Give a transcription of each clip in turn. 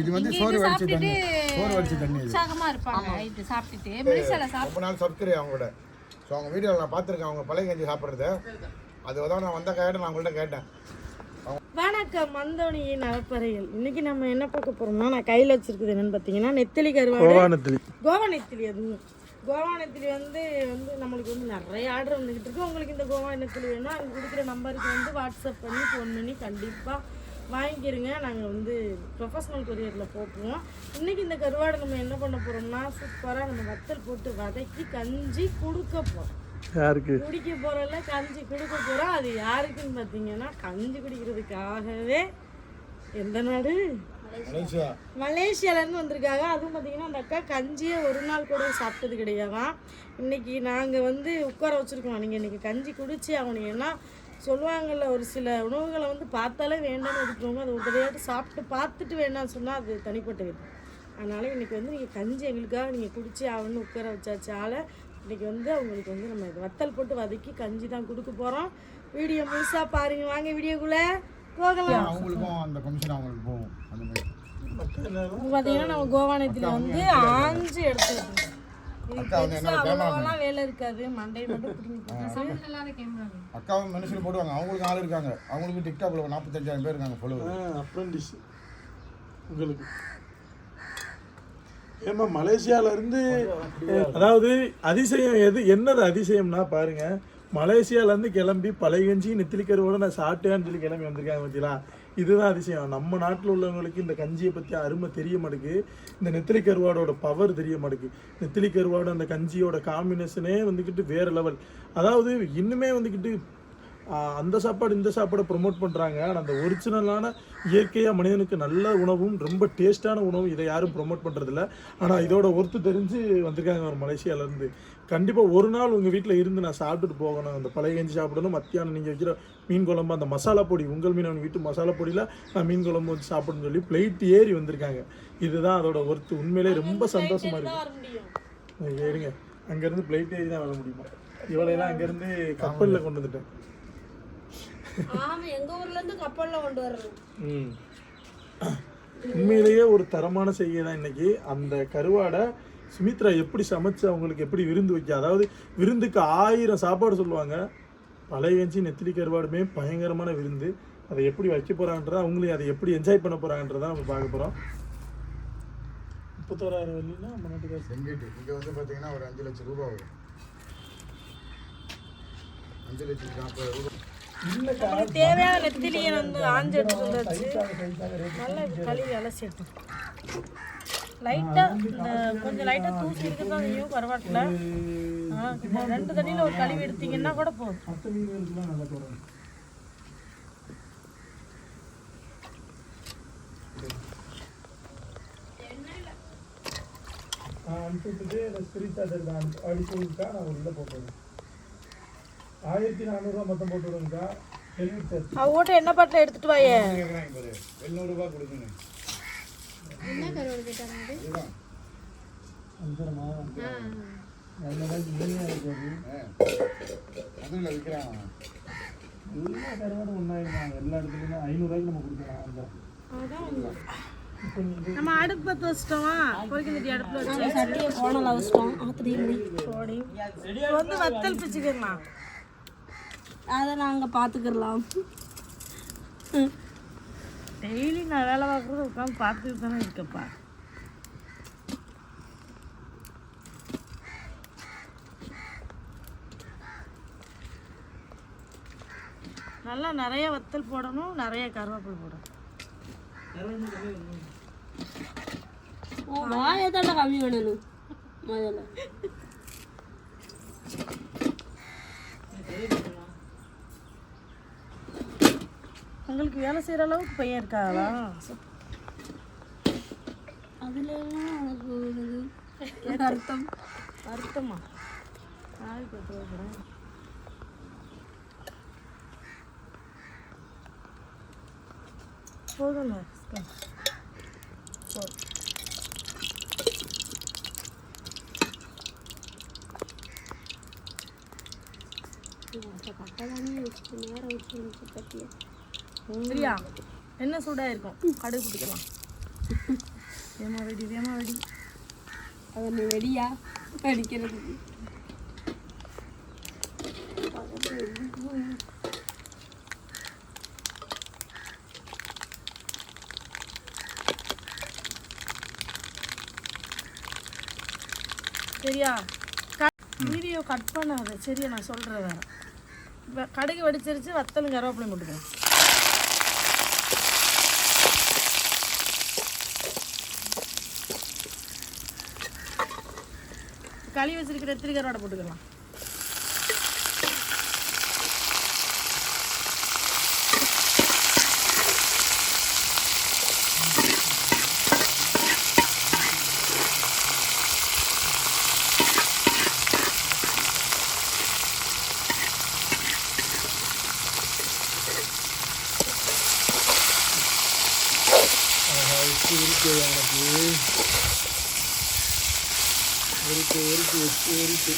இது வந்து சோறு வடிச்ச தண்ணி சோறு வடிச்ச தண்ணி இது. உற்சாகமா இருப்பாங்க. இது சாப்பிட்டுட்டு மலேசியால சாப்பிட்டு ரொம்ப நாள் சப்ஸ்கிரைப் அவங்களோட ஸோ அவங்க வீடியோவில் நான் பார்த்துருக்கேன். அவங்க பழைய கஞ்சி சாப்பிட்றது. அது தான் நான் வந்த கேட்டேன் நான் உங்கள்கிட்ட கேட்டேன். வணக்கம் மந்தோனியின் நலப்பறைகள் இன்னைக்கு நம்ம என்ன பார்க்க போறோம்னா நான் கையில் வச்சிருக்குது என்னன்னு பார்த்தீங்கன்னா நெத்திலி கருவாடு. கோவானத்திலி கோவா நெத்திலி அது கோவா நெத்திலி வந்து வந்து நம்மளுக்கு வந்து நிறைய ஆர்டர் வந்துக்கிட்டு இருக்கு. உங்களுக்கு இந்த கோவா நெத்திலி வேணும்னா அங்கே கொடுக்குற நம்பருக்கு வந்து வாட்ஸ்அப் பண்ணி ஃபோன் பண்ணி கண்டிப்பாக வாங்கிக்கிறங்க நாங்கள் வந்து ப்ரொஃபஷனல் கொரியரில் போட்டுருவோம். இன்றைக்கி இந்த கருவாடை நம்ம என்ன பண்ண போகிறோம்னா சூப்பராக நம்ம வத்தல் போட்டு வதக்கி கஞ்சி கொடுக்க போகிறோம் யாருக்கு? குடிக்க போகிறோம்ல கஞ்சி கொடுக்க போகிறோம் அது யாருக்குன்னு பார்த்தீங்கன்னா கஞ்சி குடிக்கிறதுக்காகவே எந்த நாடு? மலேசியா. மலேசியாலேருந்து வந்திருக்காங்க. அதுவும் பார்த்தீங்கன்னா அந்த அக்கா கஞ்சியை ஒரு நாள் கூட சாப்பிட்டது கிடையாதாம் இன்னைக்கு நாங்கள் வந்து உட்கார வச்சுருக்கோம். நீங்கள் இன்னைக்கு கஞ்சி குடிச்சு ஏன்னா சொல்லுவாங்கல்ல ஒரு சில உணவுகளை வந்து பார்த்தாலே வேண்டாம்னு இருக்கிறவங்க அதை ஒரு சாப்பிட்டு பார்த்துட்டு வேண்டாம்னு சொன்னால் அது தனிப்பட்ட விதம் அதனால் இன்னைக்கு வந்து நீங்கள் கஞ்சி எங்களுக்காக நீங்கள் குடிச்சு ஆகணும்னு உட்கார வச்சாச்சு ஆளை. இன்னைக்கு வந்து அவங்களுக்கு வந்து நம்ம வத்தல் போட்டு வதக்கி கஞ்சி தான் கொடுக்க போகிறோம் வீடியோ முழுசாக பாருங்க. வாங்க வீடியோக்குள்ளே போகலாம். அவங்களுக்கும் அந்த கமிஷன் அவங்களுக்கு போகும். அந்த மாதிரி. இப்போ பார்த்தீங்கன்னா நம்ம கோவானத்தில் வந்து ஆஞ்சு எடுத்துக்கிட்டோம் அக்காவும் மனுஷன் போடுவாங்க. அவங்களுக்கு ஆள் இருக்காங்க. அவங்களுக்கு டிக்டாக்ல நாற்பத்தஞ்சாயிரம் பேர் இருக்காங்க ஃபாலோவர் அப்ரண்டிஸ் உங்களுக்கு. ஏமா மலேசியால இருந்து அதாவது அதிசயம் எது என்னது அதிசயம்னா பாருங்க. மலேசியால இருந்து கிளம்பி பழையஞ்சி நெத்திலி கருவோட நான் சாப்பிட்டேன்னு சொல்லி கிளம்பி வந்திருக்காங்க பார்த்தீங்களா இதுதான் அதிசயம். நம்ம நாட்டில் உள்ளவங்களுக்கு இந்த கஞ்சியை பற்றி அருமை தெரிய மாட்டேங்குது. இந்த நெத்திலி கருவாடோட பவர் தெரிய மாட்டேங்குது. நெத்திலி கருவாடு அந்த கஞ்சியோட காம்பினேஷனே வந்துக்கிட்டு வேற லெவல் அதாவது இன்னுமே வந்துக்கிட்டு அந்த சாப்பாடு இந்த சாப்பாடை ப்ரொமோட் பண்ணுறாங்க ஆனால் அந்த ஒரிஜினலான இயற்கையாக மனிதனுக்கு நல்ல உணவும் ரொம்ப டேஸ்டான உணவும் இதை யாரும் ப்ரொமோட் பண்ணுறதில்ல ஆனால் இதோட ஒர்த்து தெரிஞ்சு வந்திருக்காங்க ஒரு மலேசியாவிலேருந்து. கண்டிப்பாக ஒரு நாள் உங்கள் வீட்டில் இருந்து நான் சாப்பிட்டுட்டு போகணும். அந்த பழைய கஞ்சி சாப்பிடணும். மத்தியானம் நீங்கள் வைக்கிற மீன் குழம்பு அந்த மசாலா பொடி உங்கள் மீன் வீட்டு மசாலா பொடியில் நான் மீன் குழம்பு வச்சு சாப்பிடணும்னு சொல்லி பிளேட் ஏறி வந்திருக்காங்க. இதுதான் அதோட ஒர்த்து உண்மையிலே ரொம்ப சந்தோஷமாக இருக்குது இருங்க அங்கேருந்து பிளைட் ஏறி தான் வர முடியுமா? இவளையெல்லாம் அங்கேருந்து கப்பலில் கொண்டு வந்துட்டேன். ஆமா எங்க ஊர்ல இருந்து கப்பல்ல கொண்டு வர்றோம் ம். உண்மையிலேயே ஒரு தரமான செய்கை தான் இன்னைக்கு. அந்த கருவாடை சுமித்ரா எப்படி சமைச்சு அவங்களுக்கு எப்படி விருந்து வைக்க அதாவது விருந்துக்கு ஆயிரம் சாப்பாடு சொல்லுவாங்க. பழைய கஞ்சி நெத்திலி கருவாடுமே பயங்கரமான விருந்து. அதை எப்படி வைக்க போறாங்கன்றத அவங்களையும் அதை எப்படி என்ஜாய் பண்ண போறாங்கன்றத நம்ம பார்க்க போறோம். முப்பத்தோராயிரம் வெள்ளினா நம்ம நாட்டுக்கார செங்கேட்டு இங்கே வந்து பார்த்தீங்கன்னா ஒரு அஞ்சு லட்சம் ரூபாய் வரும். அஞ்சு லட்சத்தி நாற்பது ரூபாய். தேவையான நெத்திலியை வந்து ஆஞ்சு எடுத்து வந்தாச்சு. நல்லா கழுவி அலசி எடுத்து. லைட்டாக இந்த கொஞ்சம் லைட்டாக தூசி இருக்க தான் செய்யும் ரெண்டு தண்ணியில் ஒரு கழுவி எடுத்தீங்கன்னா கூட போதும். மற்ற அடிச்சு விட்டா நான் போட்டுருவேன் ஆயிரத்தி நானூறுரூவா மொத்தம் போட்டு விடுங்கக்கா. அவ ஓட்ட என்ன பாட்டில் எடுத்துட்டு வாயே? கேட்குறாங்க பாரு. எழுநூறுபா கொடுக்கணும் என்ன கருவாடு கேட்டாங்க இதுதான். அஞ்சரமா அதில் விற்கிறாங்க எல்லா கருவாடும் ஒன்றாயிருந்தாங்க எல்லா இடத்துலையுமே ஐநூறுரூவாய்க்கு நம்ம கொடுக்கலாம் அந்த நம்ம அடுப்பு பற்ற வச்சிட்டோமா? பொறிக்கிட்டு அடுப்பில் வச்சு. சட்டியை போடி. இப்போ வந்து வத்தல் பிச்சுக்கலாம் அதை நாங்க பாத்துக்கலாம் டெய்லி நான் வேலை பார்க்குறது உட்காந்து பார்த்துட்டு தானே இருக்கப்பா நல்லா நிறைய வத்தல் போடணும் நிறைய கருவேப்பிலை போடணும். வாயை தாண்டா கம்மி பண்ணணும். முதல்ல உங்களுக்கு வேலை செய்கிற அளவுக்கு பையன் இருக்காங்களா அதுல எல்லாம் உனக்கு ஒரு அர்த்தம் வருத்தமா. நாளைக்கு பத்து வைக்கிறேன் போதும்ல போதும் கட்டதானே வச்சு நேரம் வச்சு சப்பாத்தியை சரியா? என்ன சூடாக இருக்கும் கடுகு பிடிக்கலாம். வேமா வெடி வேமா வெடி. அது ஒன்று வெடியா? அடிக்கிறதுக்கு சரியா? வீடியோ கட் பண்ணாத. சரியா நான் சொல்கிறேன் வேற கடுகு வெடிச்சிருச்சு வத்தலும் கருவேப்பிலையும் போட்டுக்கிறேன் களி வச்சிருக்கிற எத்திரி போட்டுக்கலாம். உப்பு இருக்கு எனக்கு. இருக்கு இருக்கு உப்பு இருக்கு.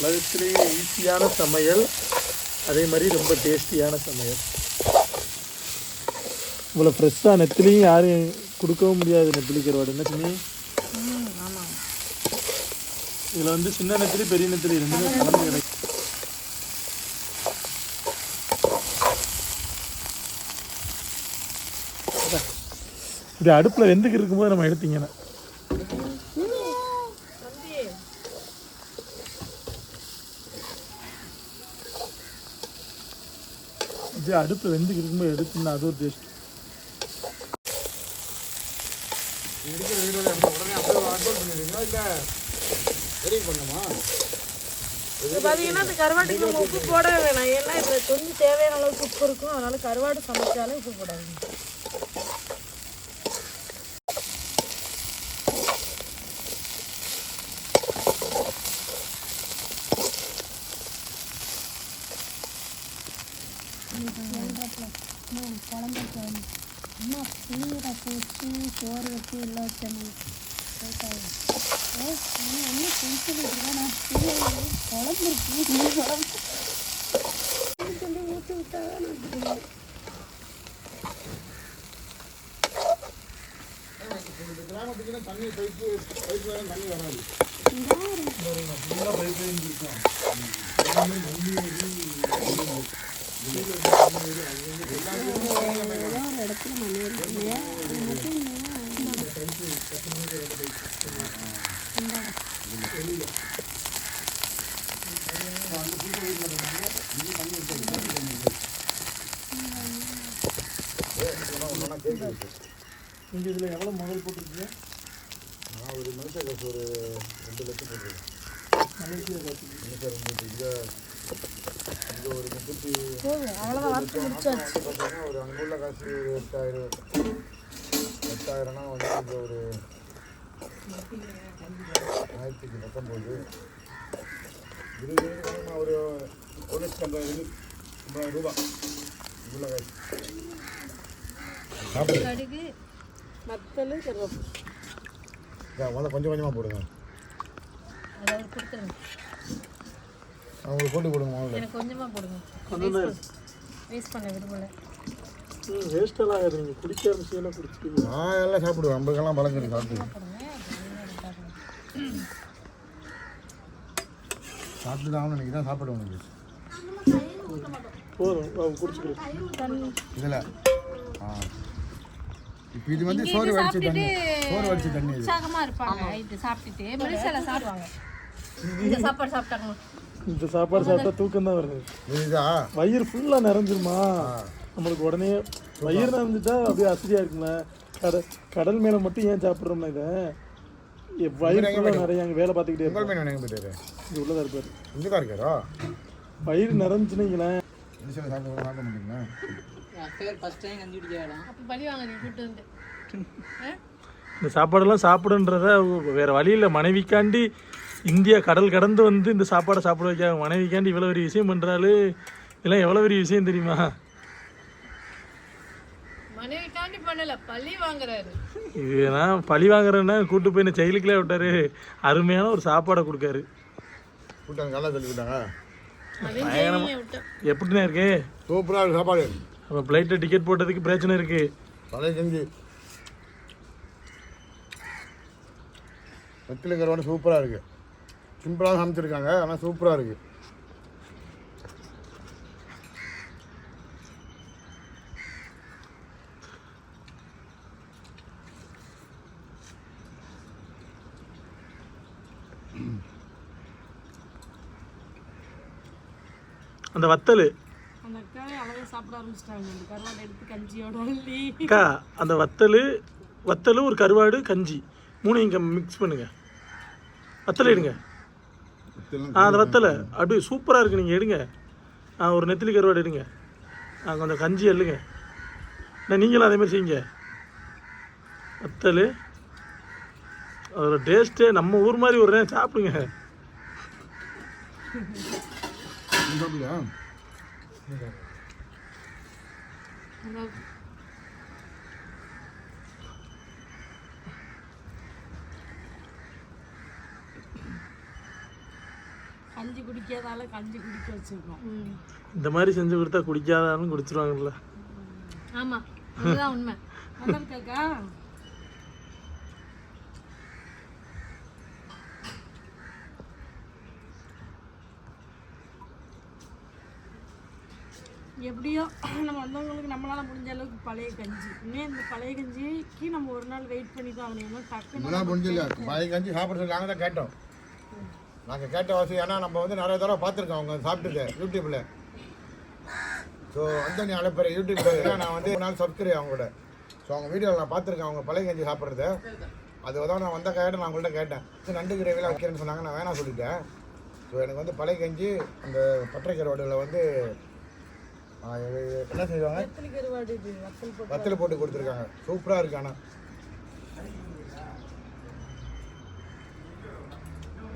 உலகத்திலேயே ஈஸியான சமையல் அதே மாதிரி ரொம்ப டேஸ்டியான சமையல். இவ்வளோ ஃப்ரெஷ்ஷாக நெத்திலையும் யாரும் கொடுக்கவும் முடியாது நெத்திலி கருவாடு. என்ன சொன்னி? இதில் வந்து சின்ன நெத்திலி பெரிய நெத்திலி ரெண்டுமே கலந்து கிடைக்கும். இது அடுப்பில் வெந்துக்கு இருக்கும்போது நம்ம எடுத்தீங்கன்னா. இது அடுப்பில் வெந்துக்கு இருக்கும்போது எடுத்தீங்கன்னா அது ஒரு டேஸ்ட் பார்த்தீங்கன்னா இந்த கருவாட்டுக்கு நம்ம உப்பு போடவே வேணாம். ஏன்னா இப்போ கொஞ்சம் தேவையான அளவுக்கு உப்பு இருக்கும். அதனால கருவாடு சமைச்சாலே உப்பு போடாதீங்க. சோறு வச்சு எல்லாம் வச்சேன் ஒன்றும் செஞ்சுட்டு நான் குழம்பு இருக்கு இந்த குழம்பு. சொல்லி ஊற்றி விட்டாதான் நான் குடிப்பேன். இந்த கிராமத்துக்குன்னா தண்ணி பைப்பு பைப்பு வேறு தண்ணி வராது நீங்கள் இதில் எவ்வளோ முதல் போட்டிருக்கீங்க நான் ஒரு மனுஷ காசு ஒரு ரெண்டு லட்சம் போட்டுருக்கேன் மலேசியா காசு மனுஷ ரெண்டு இங்கே இங்கே ஒரு முப்பத்தி பார்த்தீங்கன்னா ஒரு அங்கே உள்ள காசு ஒரு எட்டாயிரம் எட்டாயிரம்னா வந்து இங்கே ஒரு ஆயிரத்தி பத்தொம்போது இருபது ஒரு ஒரு லட்சத்தி ஐம்பது ஐம்பதாயிரம் ரூபா காசு கடுகு மத்தல் கொஞ்சம் கொஞ்சமாக போடுங்க. அதாவது கொடுத்துருங்க. அவங்களுக்கு போட்டு கொடுங்க எனக்கு கொஞ்சமாக போடுங்க. கொஞ்சம் தான் வேஸ்ட் பண்ண. விரும்பல வேஸ்டெல்லாம் ஆகாது. நீங்கள் குடிக்க ஆரம்பிச்சதெல்லாம் குடிச்சிட்டு நான் எல்லாம் சாப்பிடுவேன். ஐம்பதுக்கெல்லாம் பழக்கம் சாப்பிட்டு. சாப்பிட்டு தான் இன்னைக்கு தான் சாப்பிடுவேன் உனக்கு. போதும். அவங்க குடிச்சுக்கிறேன். இதில். ஆ. இப்போ இது வந்து சோறு வடிச்சு தண்ணி. சோறு வடிச்சு தண்ணி இது. உற்சாகமா இருப்பாங்க. இது சாப்பிட்டுட்டு சாப்பிடுவாங்க. இந்த சாப்பாடு சாப்பிட்டாங்க இந்த சாப்பாடு சாப்பிட்டா தூக்கம் தான் வருது. இதுதா வயிறு ஃபுல்லாக நிறைஞ்சிருமா? நம்மளுக்கு உடனே வயிறு நிறைஞ்சிட்டா அப்படியே அசதியாக இருக்குங்கள கடல் கடல் மேலே மட்டும் ஏன் சாப்பிட்றோம்னா இதை? வயிறு ஃபுல்லாக நிறைய அங்கே வேலை பார்த்துக்கிட்டே போயிட்டாரு? இது உள்ளதாக இருப்பார். இங்கே தான் இருக்காரோ? வயிறு நிறைஞ்சுனீங்களேன் சாப்பிட? இந்த சாப்பாடெல்லாம் சாப்பிடுன்றத வேற வழியில் மனைவிக்காண்டி இந்தியா கடல் கடந்து வந்து இந்த சாப்பாடை சாப்பிட வைக்க மனைவிக்காண்டி இவ்வளோ பெரிய விஷயம் பண்ணுறாரு இதெல்லாம் எவ்வளோ பெரிய விஷயம் தெரியுமா? பண்ணல பழி வாங்குறாரு. இதுனா பழி வாங்குறேன்னா கூட்டு போய் என்ன ஜெயிலுக்குள்ளே விட்டாரு. அருமையான ஒரு சாப்பாடை கொடுக்காரு. எப்படிண்ணே இருக்கு? சூப்பராக இருக்கு சாப்பாடு. அப்போ ஃப்ளைட்டில் டிக்கெட் போட்டதுக்கு பிரச்சனை இருக்கு. செஞ்சு. வெத்தில கருவாடு சூப்பராக இருக்கு. சிம்பிளாக சமைச்சிருக்காங்க. ஆனால் சூப்பராக இருக்கு. அந்த வத்தல். அந்த அக்காவே அழகாக சாப்பிட ஆரம்பிச்சிட்டாங்க. அந்த கருவாடை எடுத்து கஞ்சியோட அள்ளி. அக்கா அந்த வத்தல் வத்தல் ஒரு கருவாடு கஞ்சி. மூணையும் இங்கே மிக்ஸ் பண்ணுங்க. வத்தல் எடுங்க. ஆ அந்த வத்தலை. அப்படியே சூப்பராக இருக்கு. நீங்கள் எடுங்க. ஆ ஒரு நெத்திலி கருவாடு எடுங்க. ஆ கொஞ்சம் கஞ்சி எள்ளுங்க நான் நீங்களும் அதே மாதிரி செய்யுங்க. வத்தல். அதோட டேஸ்ட்டே நம்ம ஊர் மாதிரி ஒரு நேரம் சாப்பிடுங்க. நீ கஞ்சி குடிக்காதால கஞ்சி குடிக்க வச்சிருக்கோம். இந்த மாதிரி செஞ்சு கொடுத்தா குடிக்காதாலும் குடிச்சிருவாங்கல்ல. ஆமா அதுதான் உண்மை. நல்லா இருக்காக்கா எப்படியோ நம்ம வந்தவங்களுக்கு நம்மளால முடிஞ்ச அளவுக்கு பழைய கஞ்சி. இன்னும் இந்த பழைய கஞ்சிக்கு நம்ம ஒரு நாள் வெயிட் பண்ணி தான் ஆகணும் டக்குன்னு பழைய கஞ்சி சாப்பிட்றது நாங்கள் தான் கேட்டோம். நாங்கள் கேட்ட வசதி ஏன்னா நம்ம வந்து நிறைய தடவை பார்த்துருக்கோம் அவங்க சாப்பிட்டுட்டு யூடியூப்பில் ஸோ வந்து நீ அழைப்பற யூடியூப்பில் நான் வந்து நாள் சப்ஸ்கிரைப் அவங்களோட. ஸோ அவங்க வீடியோவில் நான் பார்த்துருக்கேன் அவங்க பழைய கஞ்சி சாப்பிட்றத. அது தான் நான் வந்த கேட்ட நான் உங்கள்கிட்ட கேட்டேன். நண்டு கிரேவிலாம் வைக்கிறேன்னு சொன்னாங்க நான் வேணாம் சொல்லிட்டேன். ஸோ எனக்கு வந்து பழைய கஞ்சி அந்த பட்டறை கருவாடில் வந்து என்ன செய்வாங்க? வத்தல் போட்டு கொடுத்துருக்காங்க. சூப்பராக இருக்கு ஆனால்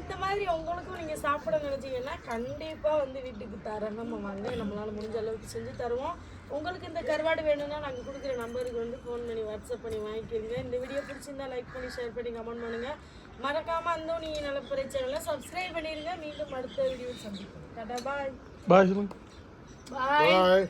இந்த மாதிரி உங்களுக்கும் நீங்கள் சாப்பிட நினைச்சீங்கன்னா கண்டிப்பாக வந்து வீட்டுக்கு தரணும் வாங்க நம்மளால் முடிஞ்ச அளவுக்கு செஞ்சு தருவோம். உங்களுக்கு இந்த கருவாடு வேணும்னா நாங்கள் கொடுக்குற நம்பருக்கு வந்து ஃபோன் பண்ணி வாட்ஸ்அப் பண்ணி வாங்கிக்கிறீங்க இந்த வீடியோ பிடிச்சிருந்தா லைக் பண்ணி ஷேர் பண்ணி கமெண்ட் பண்ணுங்கள் மறக்காமல் அந்த நீங்கள் நலப்புரை சேனலை சப்ஸ்கிரைப் பண்ணிடுங்க மீண்டும் அடுத்த வீடியோ சந்திப்போம். டாடா பாய் பாய் பாய்